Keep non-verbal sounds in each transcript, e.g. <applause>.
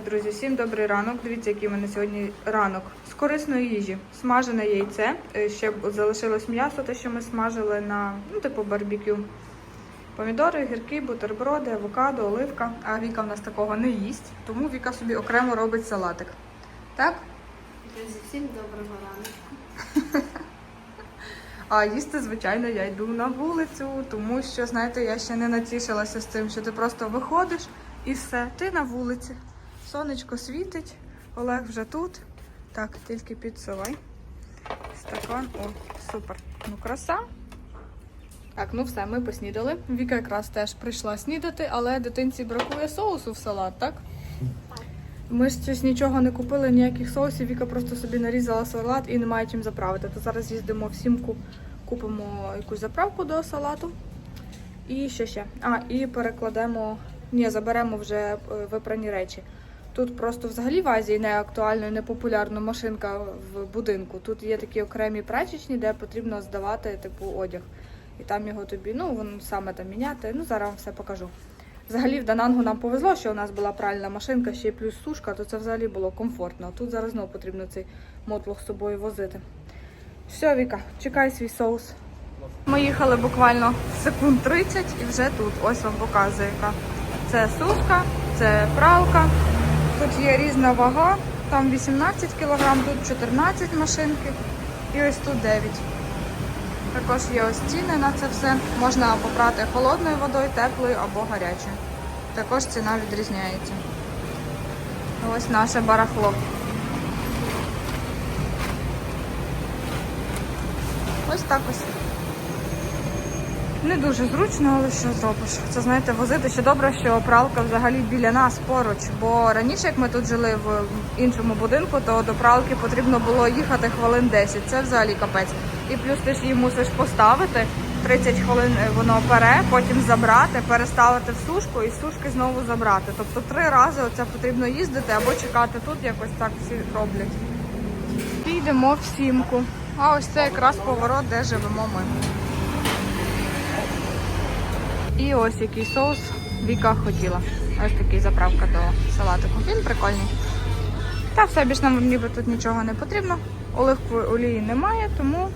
Друзі, всім добрий ранок. Дивіться, який у мене сьогодні ранок з корисної їжі. Смажене яйце. Е, Ще залишилось м'ясо, те, що ми смажили на ну, типу барбекю. Помідори, гірки, бутерброди, авокадо, оливка. А Віка в нас такого не їсть, тому Віка собі окремо робить салатик. Так? Друзі, всім доброго ранку. <laughs> А їсти, звичайно, я йду на вулицю, тому що, знаєте, я ще не натішилася з тим, що ти просто виходиш і все, ти на вулиці. Сонечко світить, Олег вже тут. Так, тільки підсувай. Стакан. О, супер. Ну, краса. Так, ну все, ми поснідали. Віка якраз теж прийшла снідати, але дитинці бракує соусу в салат, так? Ми ж щось нічого не купили, ніяких соусів. Віка просто собі нарізала салат і немає чим заправити. То зараз їздимо в сімку, купимо якусь заправку до салату. І що ще? А, і перекладемо. Ні, заберемо вже е, випрані речі. Тут просто взагалі в Азії не актуальна не популярна машинка в будинку. Тут є такі окремі прачечні, де потрібно здавати типу одяг. І там його тобі, ну, воно саме там міняти. Ну, зараз вам все покажу. Взагалі в Данангу нам повезло, що у нас була пральна машинка, ще й плюс сушка, то це взагалі було комфортно. Тут зараз знову потрібно цей мотлох з собою возити. Все, Віка, чекай свій соус. Ми їхали буквально секунд 30 і вже тут. Ось вам показує яка. Це сушка, це пралка. Тут є різна вага, там 18 кг, тут 14 машинки і ось тут 9. Також є ось ціни на це все. Можна попрати холодною водою, теплою або гарячою. Також ціна відрізняється. Ось наше барахло. Ось так ось. Не дуже зручно, але що зробиш? Це знаєте, возити ще добре, що пралка взагалі біля нас поруч. Бо раніше, як ми тут жили в іншому будинку, то до пралки потрібно було їхати хвилин 10. Це взагалі капець. І плюс ти ж її мусиш поставити. 30 хвилин воно пере, потім забрати, переставити в сушку і з сушки знову забрати. Тобто три рази оце потрібно їздити або чекати тут, якось так всі роблять. Йдемо в сімку. А ось це якраз поворот, де живемо ми. І ось який соус Віка хотіла. Ось такий заправка до салатику. Він прикольний. Та все, більш нам ніби тут нічого не потрібно. Оливкової олії немає, тому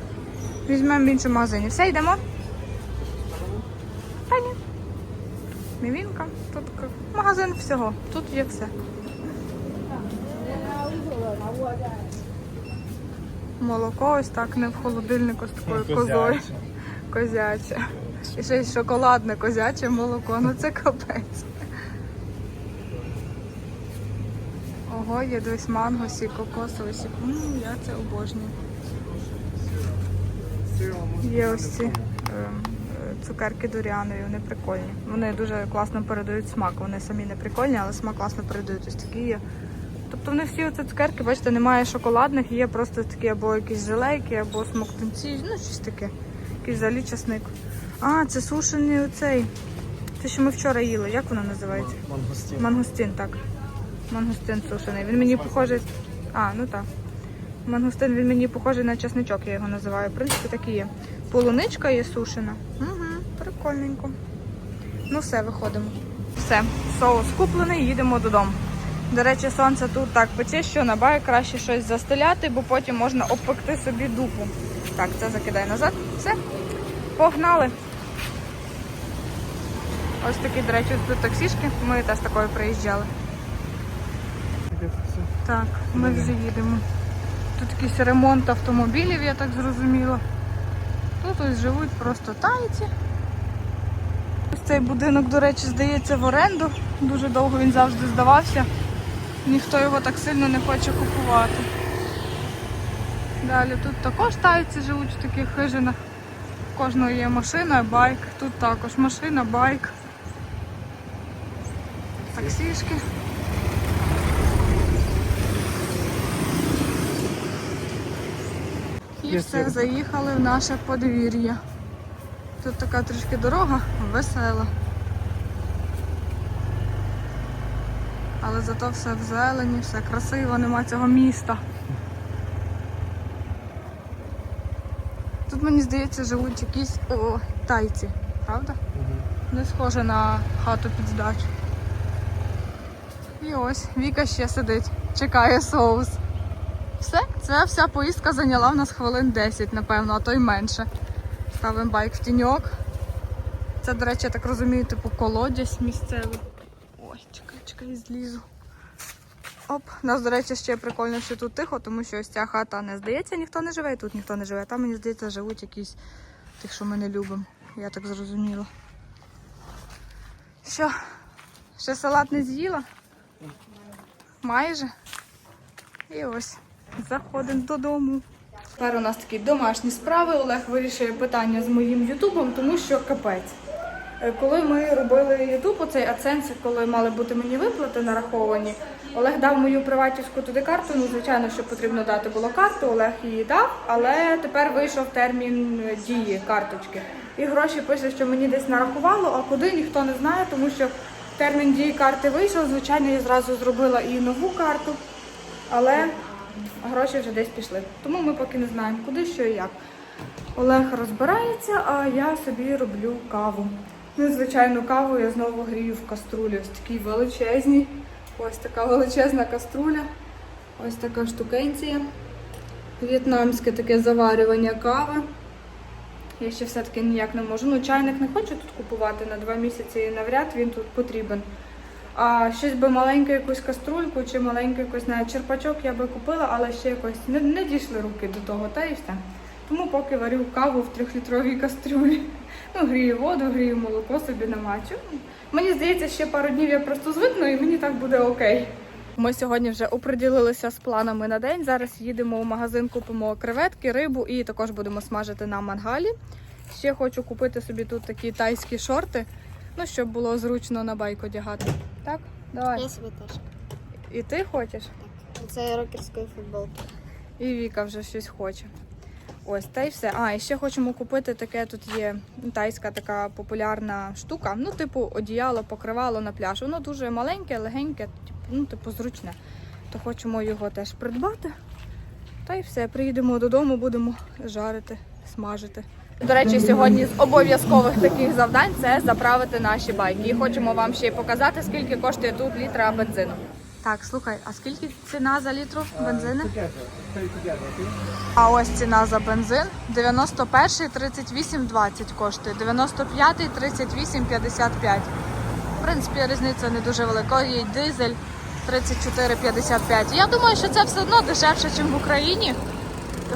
візьмемо в іншому магазині. Все, йдемо? Та ні. Мівінка. Тут магазин всього. Тут є все. Молоко ось так не в холодильнику з такою козою. Козяче. І ще й шоколадне козяче молоко. Ну це капець. Ого, є десь манго, сік, кокосовий сік. М, я це обожнюю. Є ось ці е, цукерки дуріанові, вони прикольні. Вони дуже класно передають смак. Вони самі не прикольні, але смак класно передають. Ось такі є. Тобто вони всі оці цукерки, бачите, немає шоколадних, є просто такі або якісь желейки, або смоктунці, ну щось таке. Якийсь взагалі часник. А, це сушений оцей. Те, що ми вчора їли. Як воно називається? Мангустин. Мангустин, так. Мангустин сушений. Він мені похожий. А, ну так. Мангустин він мені похожий на чесничок, я його називаю. В принципі, так і є. Полуничка є сушена. Угу, прикольненько. Ну все, виходимо. Все, соус куплений, їдемо додому. До речі, сонце тут так пече, що набає краще щось застеляти, бо потім можна обпекти собі дупу. Так, це закидай назад. Все, погнали. Ось такі, до речі, тут таксішки. Ми теж такою приїжджали. Так, ми вже їдемо. Тут якийсь ремонт автомобілів, я так зрозуміла. Тут ось живуть просто тайці. Ось цей будинок, до речі, здається в оренду. Дуже довго він завжди здавався. Ніхто його так сильно не хоче купувати. Далі тут також тайці живуть в таких хижинах. У кожного є машина, байк. Тут також машина, байк. Таксішки. І все, заїхали в наше подвір'я. Тут така трішки дорога весела. Але зато все в зелені, все красиво, нема цього міста. Тут, мені здається, живуть якісь о, тайці, правда? Не схоже на хату під здачу. І ось Віка ще сидить, чекає соус. Все, ця вся поїздка зайняла в нас хвилин 10, напевно, а то й менше. Ставимо байк в тіньок. Це, до речі, я так розумію, типу колодязь місцевий. Ой, чекай, чекай, злізу. Оп, нас, до речі, ще прикольно, що тут тихо, тому що ось ця хата не здається, ніхто не живе, і тут ніхто не живе. Там, мені здається, живуть якісь тих, що ми не любимо. Я так зрозуміла. Що? Ще салат не з'їла? Майже. І ось заходимо додому. Тепер у нас такі домашні справи. Олег вирішує питання з моїм Ютубом, тому що капець. Е, Коли ми робили Ютуб, оцей AdSense, коли мали бути мені виплати нараховані, Олег дав мою приватівську туди карту. Ну, звичайно, що потрібно дати було карту. Олег її дав, але тепер вийшов термін е, дії карточки. І гроші пише, що мені десь нарахувало, а куди ніхто не знає, тому що термін дії карти вийшов. Звичайно, я зразу зробила і нову карту, але гроші вже десь пішли. Тому ми поки не знаємо, куди, що і як. Олег розбирається, а я собі роблю каву. Ну, звичайну каву я знову грію в каструлі. Ось такій величезній. Ось така величезна каструля. Ось така штукенція. В'єтнамське таке заварювання кави. Я ще все-таки ніяк не можу. Ну, чайник не хочу тут купувати на два місяці і навряд він тут потрібен. А щось би маленьку якусь каструльку чи маленький якийсь навіть черпачок я би купила, але ще якось не, не дійшли руки до того, та і все. Тому поки варю каву в трьохлітровій кастрюлі. <laughs> Ну, грію воду, грію молоко собі намачу. Мені здається, ще пару днів я просто звикну і мені так буде окей. Ми сьогодні вже оприділилися з планами на день. Зараз їдемо в магазин, купимо креветки, рибу і також будемо смажити на мангалі. Ще хочу купити собі тут такі тайські шорти, ну щоб було зручно на байк одягати. Так? Давай. Я себе теж. І ти хочеш? Так. Це рокерської футболки. І Віка вже щось хоче. Ось, та й все. А, і ще хочемо купити таке. Тут є тайська така популярна штука. Ну, типу, одіяло, покривало на пляж. Воно дуже маленьке, легеньке, ну, типу, зручне. То хочемо його теж придбати. Та й все. Приїдемо додому, будемо жарити, смажити. До речі, сьогодні з обов'язкових таких завдань це заправити наші байки. І хочемо вам ще й показати, скільки коштує тут літра бензину. Так, слухай, а скільки ціна за літру бензину? А ось ціна за бензин. 91 38,20 коштує, 95 38,55. В принципі, різниця не дуже велика. Є й дизель 34,55. Я думаю, що це все одно дешевше, ніж в Україні.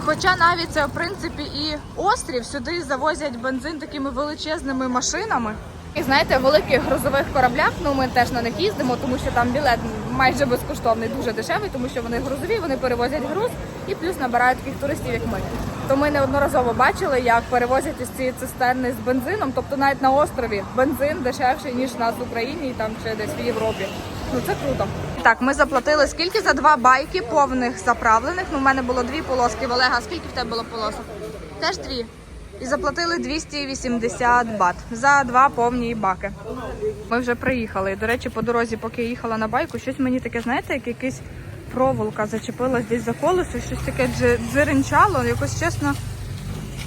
Хоча навіть це в принципі і острів, сюди завозять бензин такими величезними машинами. І знаєте, в великих грузових кораблях, ну ми теж на них їздимо, тому що там білет майже безкоштовний, дуже дешевий, тому що вони грузові, вони перевозять груз і плюс набирають таких туристів, як ми. То ми неодноразово бачили, як перевозять із ці цистерни з бензином, тобто навіть на острові бензин дешевший, ніж у нас в Україні і там чи десь в Європі. Ну це круто. Так, ми заплатили скільки за два байки повних заправлених. Ну, у мене було дві полоски. Олега, скільки в тебе було полосок? Теж дві. І заплатили 280 бат за два повні баки. Ми вже приїхали. До речі, по дорозі, поки я їхала на байку, щось мені таке, знаєте, як якась проволока зачепилась десь за колесо, щось таке дзеренчало, якось чесно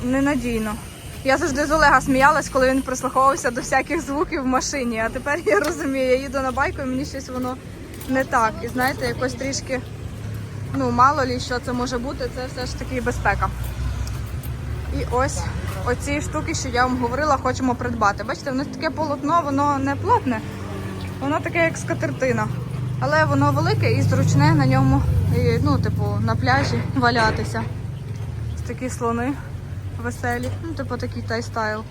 ненадійно. Я завжди з Олега сміялась, коли він прислуховувався до всяких звуків в машині. А тепер я розумію, я їду на байку і мені щось воно не так. І знаєте, якось трішки, ну мало лі, що це може бути, це все ж таки безпека. І ось оці штуки, що я вам говорила, хочемо придбати. Бачите, воно таке полотно, воно не плотне, воно таке, як скатертина. Але воно велике і зручне на ньому, ну, типу, на пляжі валятися. Такі слони веселі. Ну, типу такий тай-стайл.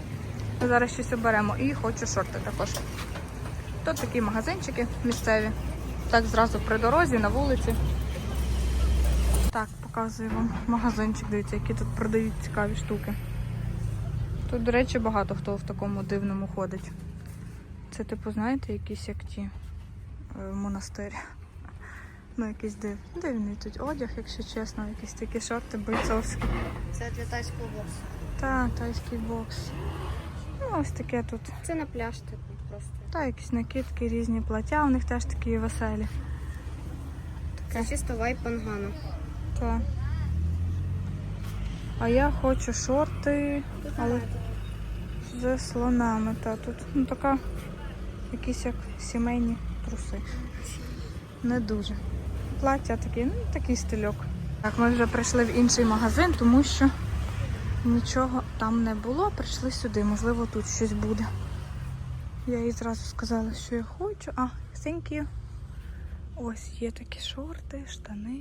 Зараз щось оберемо. І хочу шорти також. Тут такі магазинчики місцеві. Так зразу при дорозі, на вулиці. Так, показую вам магазинчик, дивіться, які тут продають цікаві штуки. Тут, до речі, багато хто в такому дивному ходить. Це, типу, знаєте, якісь як ті е, монастирі. Ну, якийсь див. Дивний тут одяг, якщо чесно, якісь такі шорти бойцовські. Це для тайського боксу. Та, тайський бокс. Ну, ось таке тут. Це на пляж типу просто. Та, якісь накидки, різні плаття, у них теж такі веселі. Це чисто вайп пангану. Та. А я хочу шорти, але з слонами. Та тут ну така якісь як сімейні труси. не дуже. Плаття такі, ну такий стильок. Так, ми вже прийшли в інший магазин, тому що нічого там не було. Прийшли сюди, можливо, тут щось буде. Я їй зразу сказала, що я хочу. А, thank you. Ось є такі шорти, штани.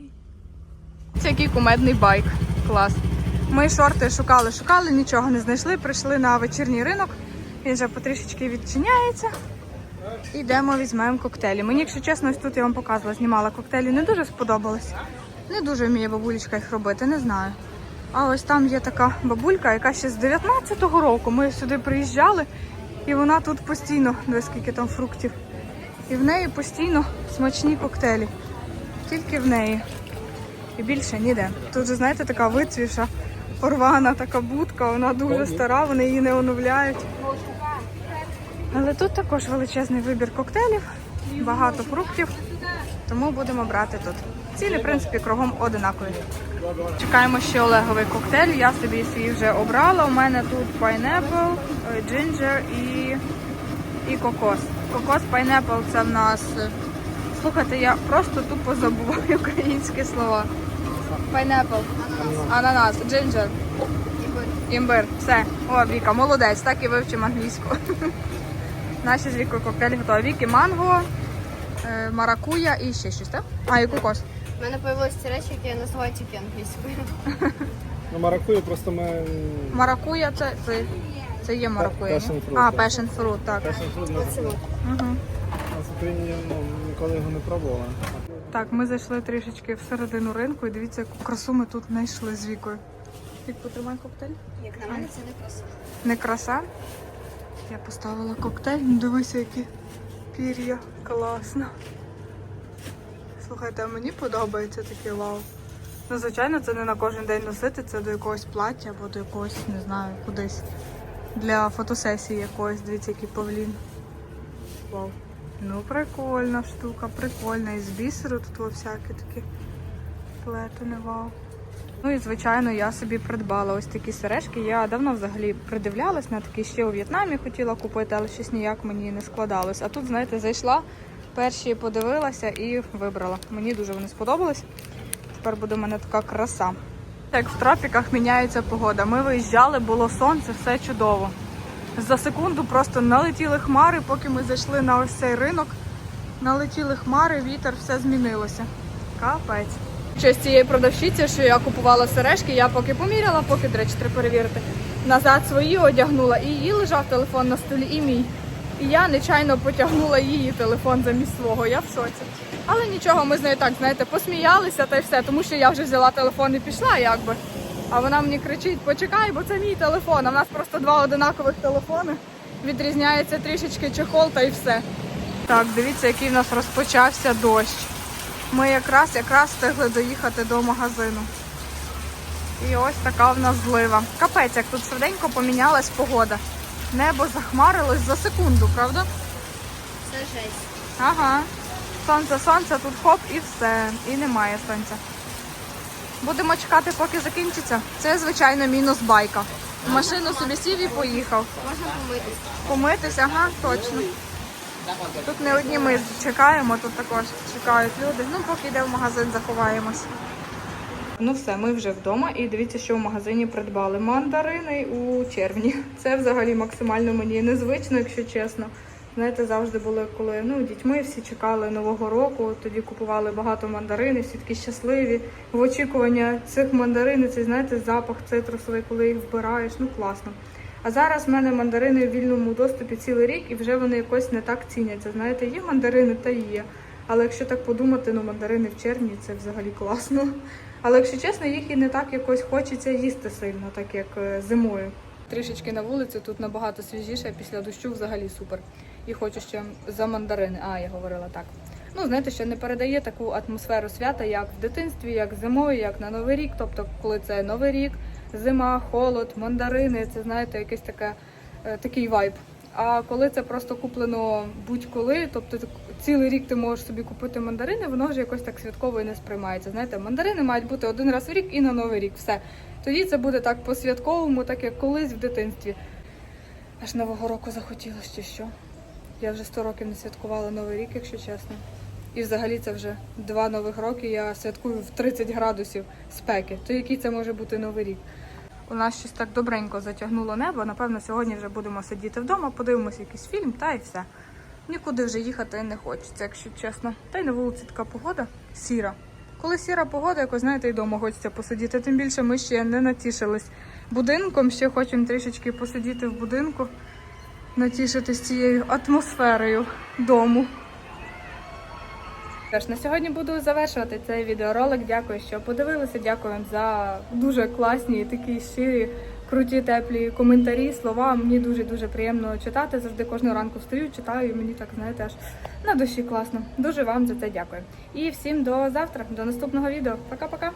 Це який кумедний байк. Клас. Ми шорти шукали, шукали, нічого не знайшли. Прийшли на вечірній ринок. Він вже потрішечки відчиняється. Ідемо, візьмемо коктейлі. Мені, якщо чесно, ось тут я вам показувала, знімала коктейлі, не дуже сподобалось. Не дуже вміє бабулечка їх робити, не знаю. А ось там є така бабулька, яка ще з 19-го року. Ми сюди приїжджали, і вона тут постійно, де скільки там фруктів. І в неї постійно смачні коктейлі. Тільки в неї. І більше ніде. Тут же, знаєте, така вицвіша, порвана така будка, вона дуже стара, вони її не оновляють. Але тут також величезний вибір коктейлів, багато фруктів, тому будемо брати тут. Ціни, в принципі, кругом одинакові. Чекаємо ще Олеговий коктейль. Я собі свій вже обрала. У мене тут е, ginger і, і кокос. Кокос pineapple це в нас. е, Слухайте, я просто тупо забуваю <laughs> українські слова. Pineapple, ананас, ginger, імбир. Все. О, Віка, молодець, так і вивчимо англійську. <laughs> Наші з Вікою коктейлі готові. Віки манго, е, маракуя і ще щось, так? А, і кокос. У мене появилися ці речі, які я називаю тільки англійською. <laughs> Ну, маракую просто ми Маракуя це, це, це є маракуя. Passion ні? fruit, А, так. passion fruit, так. Оце от. Угу. нас в Україні ну, ніколи його не пробували. Так, ми зайшли трішечки всередину ринку і дивіться, яку красу ми тут знайшли з вікою. Вік, потримай коктейль. Як на мене, це не красиво. Не краса. Я поставила коктейль, ну дивися, які пір'я. Класно. Слухайте, мені подобається таке вау. Ну, звичайно, це не на кожен день носити, це до якогось плаття або до якогось, не знаю, кудись. Для фотосесії якоїсь, дивіться, який павлін. Вау. Ну, прикольна штука, прикольна. І з бісеру тут во всякі такі плетені, вау. Ну і звичайно, я собі придбала ось такі сережки. Я давно взагалі придивлялась на такі ще у В'єтнамі хотіла купити, але щось ніяк мені не складалось. А тут, знаєте, зайшла, перші подивилася і вибрала. Мені дуже вони сподобались. Тепер буде в мене така краса. Як в тропіках міняється погода. Ми виїжджали, було сонце, все чудово. За секунду просто налетіли хмари, поки ми зайшли на ось цей ринок. Налетіли хмари, вітер, все змінилося. Капець. З цієї продавщиці, що я купувала сережки, я поки поміряла, поки, до речі, треба перевірити. Назад свої одягнула, і її лежав телефон на столі, і мій. І я нечайно потягнула її телефон замість свого. Я в шоці. Але нічого, ми з нею так, знаєте, посміялися та й все, тому що я вже взяла телефон і пішла, якби. А вона мені кричить: почекай, бо це мій телефон. А в нас просто два одинакових телефони. Відрізняється трішечки чехол та й все. Так, дивіться, який в нас розпочався дощ. Ми якраз якраз встигли доїхати до магазину. І ось така в нас злива. Капець, як тут швиденько помінялась погода. Небо захмарилось за секунду, правда? Це жесть. Ага. Сонце, сонце, тут хоп і все. І немає сонця. Будемо чекати, поки закінчиться. Це, звичайно, мінус байка. В машину собі сів і поїхав. Можна помитись. Помитися, ага, точно. Тут не одні ми чекаємо, тут також чекають люди. Ну, поки йде в магазин, заховаємось. Ну все, ми вже вдома і дивіться, що в магазині придбали. Мандарини у червні. <laughs> Це взагалі максимально мені незвично, якщо чесно. Знаєте, завжди були, коли ну, дітьми всі чекали Нового року, тоді купували багато мандаринів, всі такі щасливі. В очікування цих мандарин, цей знаєте, запах цитрусовий, коли їх вбираєш, ну класно. А зараз в мене мандарини в вільному доступі цілий рік і вже вони якось не так ціняться. Знаєте, є мандарини та є. Але якщо так подумати, ну мандарини в червні це взагалі класно. Але якщо чесно, їх і не так якось хочеться їсти сильно, так як е, зимою. Трішечки на вулиці тут набагато свіжіше, після дощу взагалі супер. І хочу ще за мандарини. А, я говорила так. Ну, знаєте, що не передає таку атмосферу свята, як в дитинстві, як зимою, як на Новий рік. Тобто, коли це Новий рік, зима, холод, мандарини, це знаєте, якийсь таке, е, такий вайб. А коли це просто куплено будь-коли, тобто цілий рік ти можеш собі купити мандарини, воно вже якось так святково і не сприймається. Знаєте, мандарини мають бути один раз в рік і на новий рік. Все. Тоді це буде так по-святковому, так як колись в дитинстві. Аж нового року захотілося чи що. Я вже 100 років не святкувала новий рік, якщо чесно. І взагалі це вже два нових роки. Я святкую в 30 градусів спеки. То який це може бути новий рік? У нас щось так добренько затягнуло небо. Напевно, сьогодні вже будемо сидіти вдома, подивимося якийсь фільм та і все. Нікуди вже їхати не хочеться, якщо чесно. Та й на вулиці така погода сіра. Коли сіра погода, якось знаєте, і вдома хочеться посидіти. Тим більше ми ще не натішились будинком. Ще хочемо трішечки посидіти в будинку, натішитись цією атмосферою дому. Тож на сьогодні буду завершувати цей відеоролик. Дякую, що подивилися. Дякую вам за дуже класні, і такі щирі, круті, теплі коментарі, слова. Мені дуже дуже приємно читати. Завжди кожного ранку встаю, читаю, і мені так знаєте аж на душі класно. Дуже вам за це дякую. І всім до завтра, до наступного відео. Пока-пока.